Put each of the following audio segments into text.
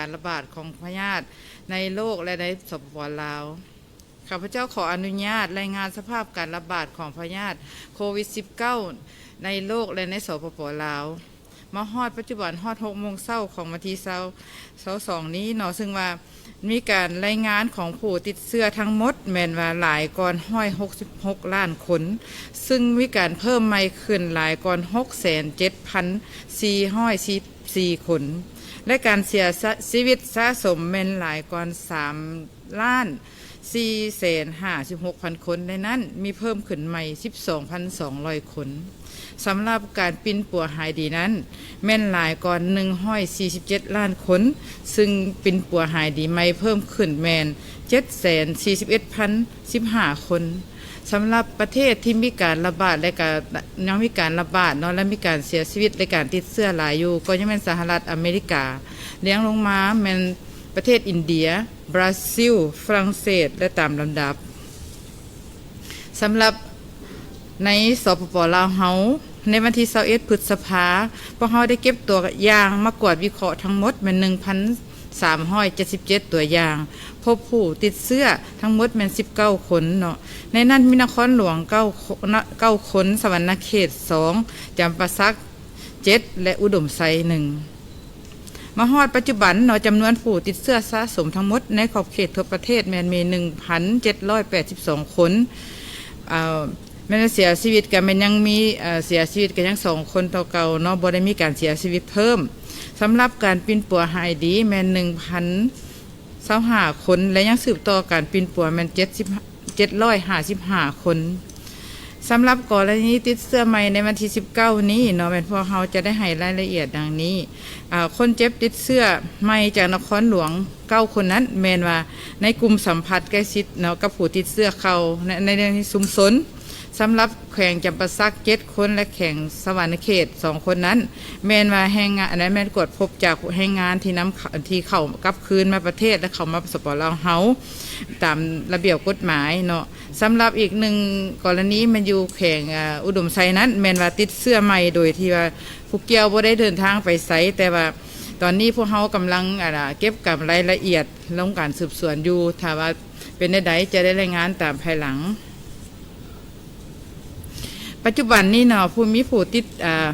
การระบาดของพยาธิในโลกและในสปปลาว ข้าพเจ้าขออนุญาตรายงานสภาพการระบาดของพยาธิโควิด -19 ในโลกและในสปปลาว มาฮอดปัจจุบันฮอด6โมงเช้าของวันที่เช้าเช้าสองนี้เนาะซึ่งว่ามีการรายงานของผู้ติดเชื้อทั้งหมดแม่นว่าหลายก่อนห้อย66 ล้านคน ซึ่งมีการเพิ่มใหม่ขึ้นหลายก่อน6,7,444คน และการเสียชีวิตสะสมแม่นหลายก่อน3ล้าน4แสน56พันคนในนั้นมีเพิ่มขึ้นใหม่ 12,200 คนสำหรับการปินปัวหายดีนั้น แม่นหลายก่อน147 ล้านคน ซึ่งปินปัวหายดีไม่เพิ่มขึ้นแมน741,015 คน สำหรับประเทศที่มีการระบาดและก็ยังมีการระบาดเนาะและมีการเสียชีวิตและการติดเชื้อหลายอยู่ ก็ยังเป็นสหรัฐอเมริกาเลี้ยงลงมาแม่นประเทศอินเดีย บราซิล ฝรั่งเศส และตามลำดับสำหรับในสปปลาวเฮาในวันที่21พฤษภาพวกเฮาได้เก็บตัวอย่างมากวดวิเคราะห์ทั้งหมดเป็น 377 ตัวอย่าง พบผู้ติดเชื้อทั้งหมดเป็น19 คนเนาะในนั้นมีนครหลวง9 9คนสวรรณเขต 2จำปาสัก7และอุดมไซหนึ่งมาฮอดปัจจุบันเนาะจำนวนผู้ติดเชื้อสะสมทั้งหมดในขอบเขตทั่วประเทศแมนมี 1,782 คนเอ่อแม่นเสียชีวิตกันมันยังมีเอ่อเสียชีวิตกันยังสองคนต่อเก่าเนาะบ่ได้มีการเสียชีวิตเพิ่ม สำหรับการปินปัวหายดีแมนหนึ่งพัน1,025คนและยังสืบต่อการปินปัวแม่น70 755คนสำหรับกรณีติดเสื้อใหม่ในวันที่ 19 นี้เนาะแม่นพวกเราจะได้ให้รายละเอียดดังนี้ คนเจ็บติดเสื้อไม่จากนครหลวงเก้าคนนั้น แมนว่าในกลุ่มสัมผัสใกล้ชิดเนาะกับผู้ติดเสื้อเขาในในในชุมชน สำหรับแขวงจำปาสักเจ็ดคนและแข่งสวรรณเขตสองคนนั้น แมนว่าแรงงานอันนั้นแมนกดพบจากแรงงานที่น้ำที่เขากลับคืนมาประเทศและเขามาสปอร์ลาเฮาตามระเบียบกฎหมายเนาะสำหรับอีกหนึ่งกรณีมันอยู่แข่งอุดมไซนั้นแมนว่าติดเสื้อใหม่โดยที่ว่าผู้เกี่ยวบ่ได้เดินทางไปไสแต่ว่าตอนนี้พวกเขากำลังเก็บกับรายละเอียดลงการสืบสวนอยู่ถ้าว่าเป็นใดๆจะได้รายงานตามภายหลัง ปัจจุบันนี้เนาะผู้มีผู้ติดอ่า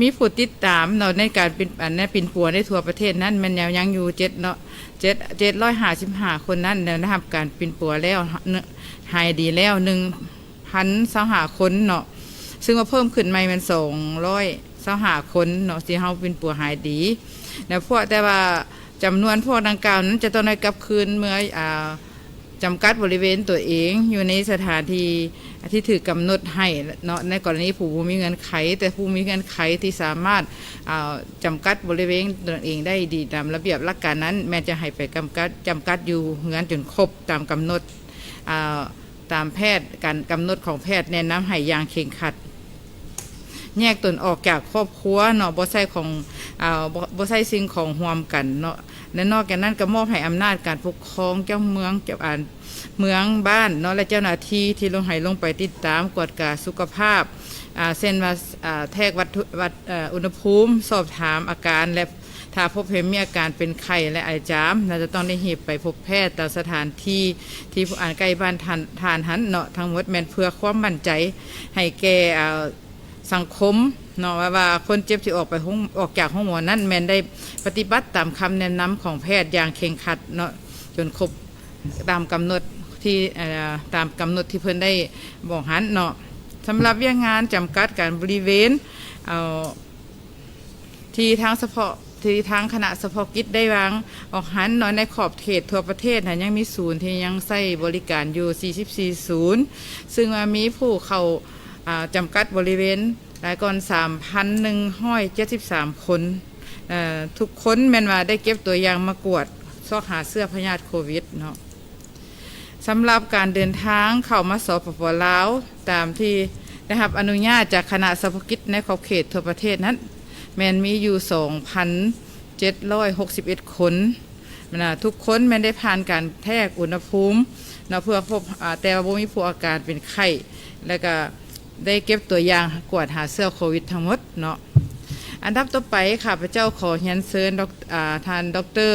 มีผู้ติดตามเนาะในการเป็นอันนี้ปินปัวในทั่วประเทศนั้นมันยังยังอยู่เจ็ดเนาะเจ็ดเจ็ดร้อยห้าสิบห้าคนนั้นเนี่ยนะครับการปินปัวแล้วหายดีแล้วหนึ่งพันสหาคนเนาะซึ่งว่าเพิ่มขึ้นใหม่เป็นสองร้อยสหาคนเนาะที่เฮาปินปัวหายดีแต่พวกแต่ว่าจำนวนพวกดังกล่าวนั้นจะต้องได้กลับคืนเมื่ออ่า จำกัดบริเวณตัวเองอยู่ในสถานที่ที่ถือกำหนดให้เนาะในกรณีผู้มีเงินไข แต่ผู้มีเงินไขที่สามารถาจำกัดบริเวณตัวเองได้ดีตามระเบียบหลักการนั้น แม้จะให้ไปกำกัดจำกัดอยู่เงินจนครบตามกำหนดาตามแพทย์การกำหนดของแพทย์แนะนำให้ยางเคร่งครัด แยกตนออกจากครอบครัวเนาะบ่ใช่ของอบ่ใช่สิ่งของร่วมกันเนาะ และนอกจากนั้นก็มอบให้อำนาจการปกครองเจ้าเมืองเจ้าอ่านเมืองบ้านเนาะและเจ้าหน้าที่ที่ลงให้ลงไปติดตามกวดกาสุขภาพอ่าเส้นว่าอ่าแทกวัดวัดอุณหภูมิ สอบถามอาการและถ้าพบเห็นมีอาการเป็นไข้และไอจามเราจะต้องได้หีบไปพบแพทย์ตามสถานที่ที่ผู้อ่านใกล้บ้านทานทานหันเนาะทั้งหมดแมนเพื่อความมั่นใจ ให้แก่สังคม เนาะว่าว่าคนเจ็บที่ออกไปห้องออกจากห้องหมอนั้นแมนได้ปฏิบัติตามคำแนะนำของแพทย์อย่างเคร่งครัดเนาะจนครบตามกำหนดที่ตามกำหนดที่เพิ่นได้บอกหันเนาะสำหรับเวียงงานจำกัดการบริเวณเอาที่ทางเฉพาะที่ทางคณะเฉพาะกิจได้วางออกหันเนาะในขอบเขตทั่วประเทศนะยังมีศูนย์ที่ยังใช้บริการอยู่ 44 ศูนย์ ซึ่งมีผู้เข้าจำกัดบริเวณ หลายก่อน3,173คนเอ่อทุกคนแมนว่าได้เก็บตัวอย่างมากวดซอกหาเสื้อพยาธิโควิดเนาะสำหรับการเดินทางเข้ามาสปปลาว ตามที่ได้รับอนุญาตจากคณะสภกิจในขอบเขตทั่วประเทศนั้นแมนมีอยู่ 2,761 คนนะทุกคนแมนได้ผ่านการแทกอุณหภูมิเนาะเพื่อพบแต่ว่าบ่มีผู้อาการเป็นไข้ แล้วก็ ได้เก็บตัวอย่างกวดหาเสื้อโควิดทั้งหมดเนาะอันดับต่อไปข้าพระเจ้าขอเรียนเชิญดอกอ่าท่านดอกเตอร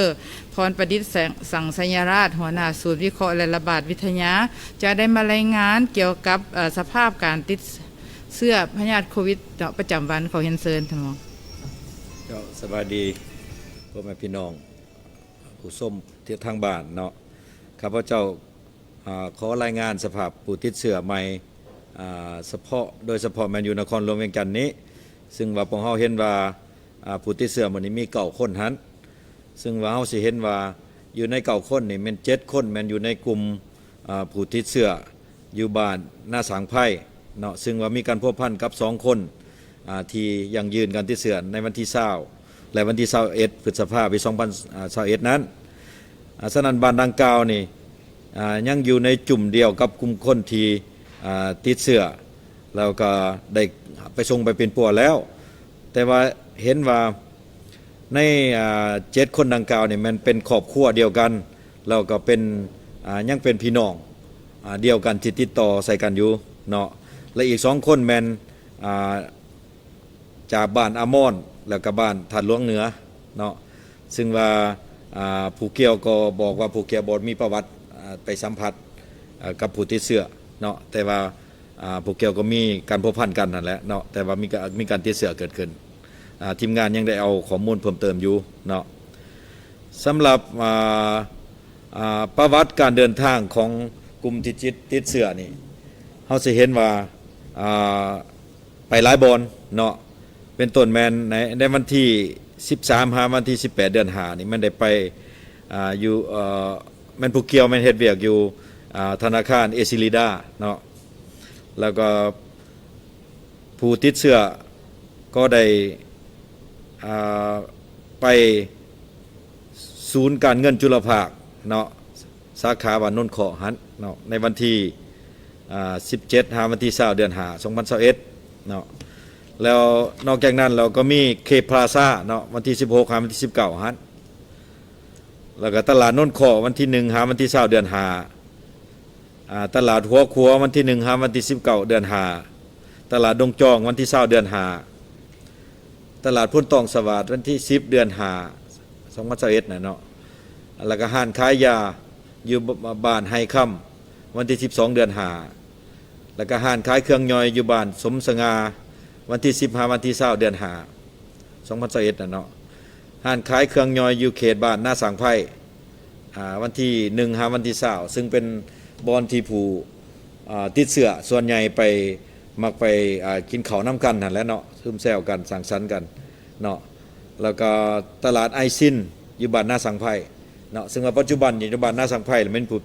พรประดิษฐ์แสงสังสยราช หัวหน้าศูนย์วิเคราะห์และระบาดวิทยา จะได้มารายงานเกี่ยวกับสภาพการติดเสื้อพยาธิโควิดประจำวันขอเรียนเชิญท่านหมอก็สวัสดีพ่อแม่พี่น้องผู้ส้มที่ทางบ้านเนาะข้าพเจ้าขอรายงานสภาพผู้ติดเชื้อใหม่ เฉพาะโดยเฉพาะแมนยูนครหลวงเวียงจันทน์นี้ ซึ่งว่าพวกเฮาเห็นว่าผู้ติดเชื้อมื้อนี้มีเก้าคนหันซึ่งว่าเฮาสิเห็นว่าอยู่ในเก้าคนนี่แม่นเจ็ดคนแม่นอยู่ในกลุ่มผู้ติดเชื้ออยู่บ้านหน้าสางไผ่เนาะซึ่งว่ามีการพัวพันกับสองคนที่ยังยืนกันที่เสื่อในวันที่เศร้าและวันที่เศร้าเอ็ดพฤษภาคมปี2021นั้นอ่าสนันบานดังกล่าวนี่ยังอยู่ในจุ่มเดียวกับกลุ่มคนที่ ติดเสือแล้วก็ได้ไปส่งไปเป็นปัวแล้ว แต่ว่าเห็นว่าในเจ็ดคนดังกล่าวนี่มันเป็นครอบครัวเดียวกันแล้วก็เป็นยังเป็นพี่น้องอเดียวกันที่ติดต่อใส่กันอยู่เนาะและอีกสองคนแมนจากบ้านอามอนแล้วก็บ้านถัดหลวงเหนือเนาะซึ่งว่าผู้เกี่ยวก็บอกว่าผู้เกี่ยวบอมีประวัติไปสัมผัสกับผู้ติดเชื้อ เนาะแต่ว่าอ่าผู้เกี่ยวก็มีการพัวพันกันนั่นแหละเนาะแต่ว่ามีการมีการติดเชื้อเกิดขึ้นทีมงานยังได้เอาข้อมูลเพิ่มเติมอยู่เนาะสำหรับประวัติการเดินทางของกลุ่มที่จิตติดเชื้อนี่เขาจะเห็นว่าไปหลายบอนเนาะเป็นต้นแมนในในวันที่ 13หาวันที่ 18 เดือนหานี่มันได้ไปออยู่แมนผูเกียวแมนเฮดเวียกอยู่ ธนาคารเอซิลิดาเนาะแล้วก็ผู้ติดเชื้อก็ได้ไปศูนย์การเงินจุลภาคเนาะสาขาบ้านนนท์ขอหันเนาะในวันที่ 17หาวันที่20เดือนหา2021เนาะแล้วนอกจากนั้นเราก็มีเคพลาซาเนาะวันที่ 16หาวันที่ 19ฮันแล้วก็ตลาดนนท์ขอวันที่1หาวันที่20เดือนหา ตลาดหัวขัววันที่1หาวันที่19เก้าเดือนหาตลาดดงจองวันที่20เดือนหาตลาดพุ่นตองสวัสดวันที่10เดือนหา2021นะเนาะแล้วก็ห้านขายยาอยู่บ้านไฮค่ำวันที่12เดือนหาแล้วก็ห้านขายเครื่องย่อยอยู่บ้านสมสงาวันที่10หาวันที่20เดือนหา2021นะเนาะห้านขายเครื่องยอยอยู่เขตบ้านหน้าสังไพ่วันที่1หาวันที่20ซึ่งเป็น บอนที่ผูติดเสือส่วนใหญ่ไปมักไปกินข้าวน้ำกันนั่นแหละเนาะซึมแซวกันสังสรรค์กันเนาะแล้วก็ตลาดไอซินอยู่บ้านหน้าสังไพ่เนาะซึ่งว่าปัจจุบันอยู่บ้านหน้าสังไพ่มันผู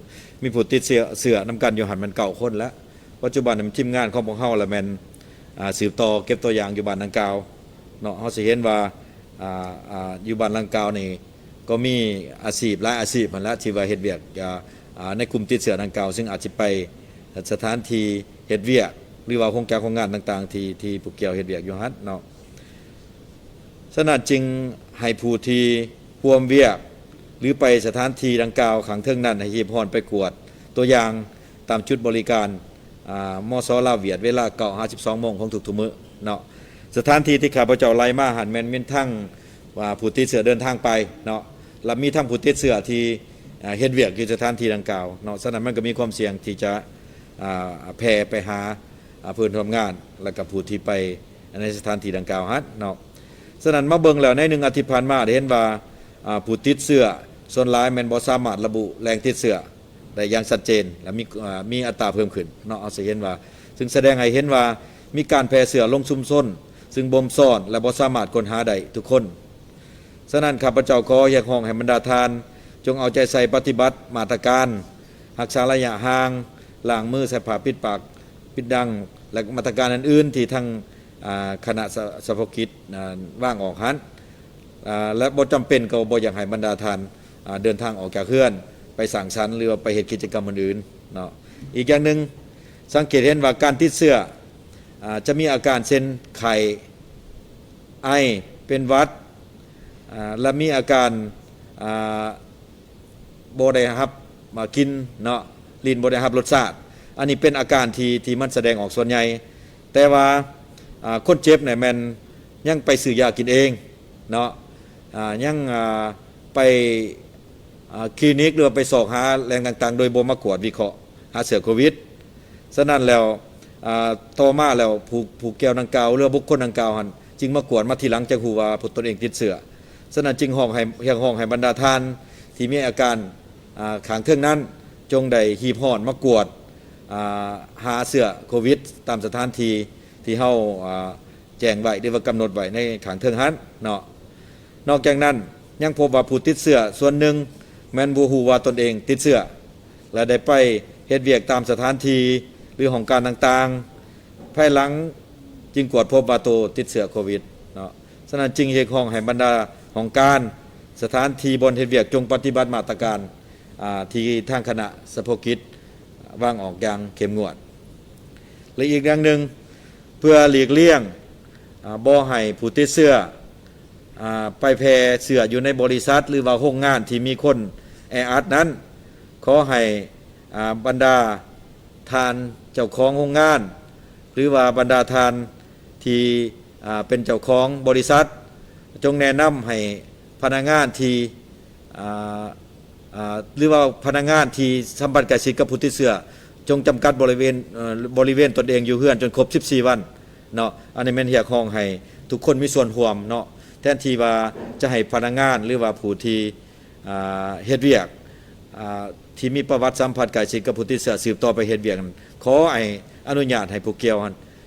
มีผูติดเสือเสือน้ำกันอยู่หันมันเก่าคนแล้วปัจจุบันมันทีมงานของพวกเฮาละแมนสืบต่อเก็บตัวอย่างอยู่บ้านลังกาวเนาะเขาสิเห็นว่าอยู่บ้านลังกาวนี่ก็มีอาชีพหลายอาชีพมันละที่ว่าเฮ็ดเวียกอ่าอ่า ในกลุ่มติดเสือลังกาว ซึ่งอาจจะไปสถานที่เฮ็ดเวียกหรือว่าโครงการโครงงานต่างๆ ที่ที่ผู้เกี่ยวเฮ็ดเวียกอยู่ฮัดเนาะฉะนั้นจึงให้ผู้ที่ร่วมเวียก หรือไปสถานที่ดังกล่าวขังเทิงนั้นให้เฮียพรไปกวด ตัวอย่างตามจุดบริการอ่ามอซอลาเวียดเวลาเก่า52โมงของทุกทุมื้อเนาะสถานที่ที่ข้าพเจ้าไล่มาหันแมนมีทั้งว่าผู้ติดเสือเดินทางไปเนาะแล้วมีทั้งผู้ติดเสือที่ เฮ็ดเวียกอยู่สถานที่ดังกล่าวเนาะฉะนั้นมันก็มีความเสี่ยงที่จะแพร่ไปหาเพื่อนร่วมงาน แล้วก็ผู้ที่ไปในสถานที่ดังกล่าวฮัดเนาะฉะนั้นมาเบิ่งแล้วในหนึ่งอาทิตย์ผ่านมาเห็นว่าผู้ติดเสือส่วนหลายแมนบ่สามารถระบุแรงติดเสือได้อย่างชัดเจนและมีมีอัตราเพิ่มขึ้นเนาะเอาสิเห็นว่า ซึ่งแสดงให้เห็นว่ามีการแพร่เสือลงชุมชนซึ่งบ่มซ่อนและบ่สามารถค้นหาได้ทุกคนฉะนั้นข้าพเจ้าขออยากห้องให้บรรดาทาน จงเอาใจใส่ปฏิบัติมาตรการรักษาระยะห่างล้างมือใส่ผ้าปิดปากปิดดัง และมาตรการอื่นๆที่ทางคณะสภกิจว่างออกหันและบ่จำเป็นก็บ่อยากให้บรรดาทานเดินทางออกจากเฮือน ไปสั่งสรรค์หรือไปเหตุกิจกรรมอื่นๆเนาะอีกอย่างหนึ่งสังเกตเห็นว่าการติดเสื้ออจะมีอาการเช่นไข้ไอเป็นวัดและมีอาการ โบได้ครับมากินเนาะลินโบได้ครับรสชาติอันนี้เป็นอาการที่ที่มันแสดงออกส่วนใหญ่ แต่ว่าคนเจ็บเนี่ยแมนยังไปซื้อยากินเองเนาะยังไปคลินิกหรือไปสอกหาแหล่งต่างๆ โดยโบมากวดวิเคราะห์หาเสือโควิดฉะนั้นแล้วอ่าต่อมาแล้วผู้ผู้แก้วดังกล่าวหรือบุคคลดังกล่าวหันจึงมากวดมาทีหลังจากฮู้ว่าผู้ตนเองติดเสือฉะนั้นจึงห้องให้เฮียงห้องให้บรรดาทานที่มีอาการ ขางเครื่องนั้นจงได้หีบห่อนมากวดหาเสื้อโควิด ตามสถานที่ที่เฮาแจ้งไว้หรือว่ากำหนดไว้ในขังเทิงหันเนาะนอกจากนั้นยังพบว่าผู้ติดเสื้อส่วนหนึ่งแมนบ่ฮู้ว่าตนเองติดเสื้อและได้ไปเฮ็ดเวียกตามสถานที่หรือของการต่างๆ ภายหลังจึงกวดพบว่าโตติดเสื้อโควิดเนาะฉะนั้นจึงเรียกร้องให้บรรดาของการสถานที่บนเฮ็ดเวียกจงปฏิบัติมาตรการ ที่ทางคณะสภกิจวางออกอย่างเข้มงวด และอีกอย่างหนึ่งเพื่อหลีกเลี่ยงอ่าบ่ให้ผู้ติดเสื้อไปแพร่เสื้ออยู่ในบริษัท หรือว่าโรงงานที่มีคนแออัดนั้น ขอให้บรรดาทานเจ้าของโรงงาน หรือว่าบรรดาทานที่เป็นเจ้าของบริษัท จงแนะนำให้พนักงานที่ หรือว่าพนักงานที่สัมผัสใกล้ชิดกับผู้ติดเชื้อ จงจำกัดบริเวณบริเวณตนเองอยู่เฮือนจนครบ 14 วันเนาะอันนี้แม่นเรียกร้องให้ทุกคนมีส่วนร่วมเนาะแทนที่ว่าจะให้พนักงานหรือว่าผู้ที่เฮ็ดเวียกที่มีประวัติสัมผัสใกล้ชิดกับผู้ติดเชื้อสืบต่อไปเฮ็ดเวียกขอให้อนุญาตให้ผู้เกี่ยว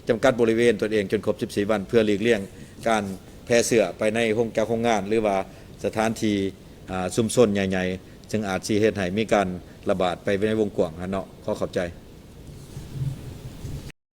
จำกัดบริเวณตนเองจนครบ 14 วัน เพื่อหลีกเลี่ยงการแพร่เชื้อไปในโรงแก้วโรงงาน หรือว่าสถานที่อ่าชุมชนใหญ่ๆ จึงอาจสีเหตุให้มีการระบาดไปในวงกว้างฮะเนาะขอขอบใจ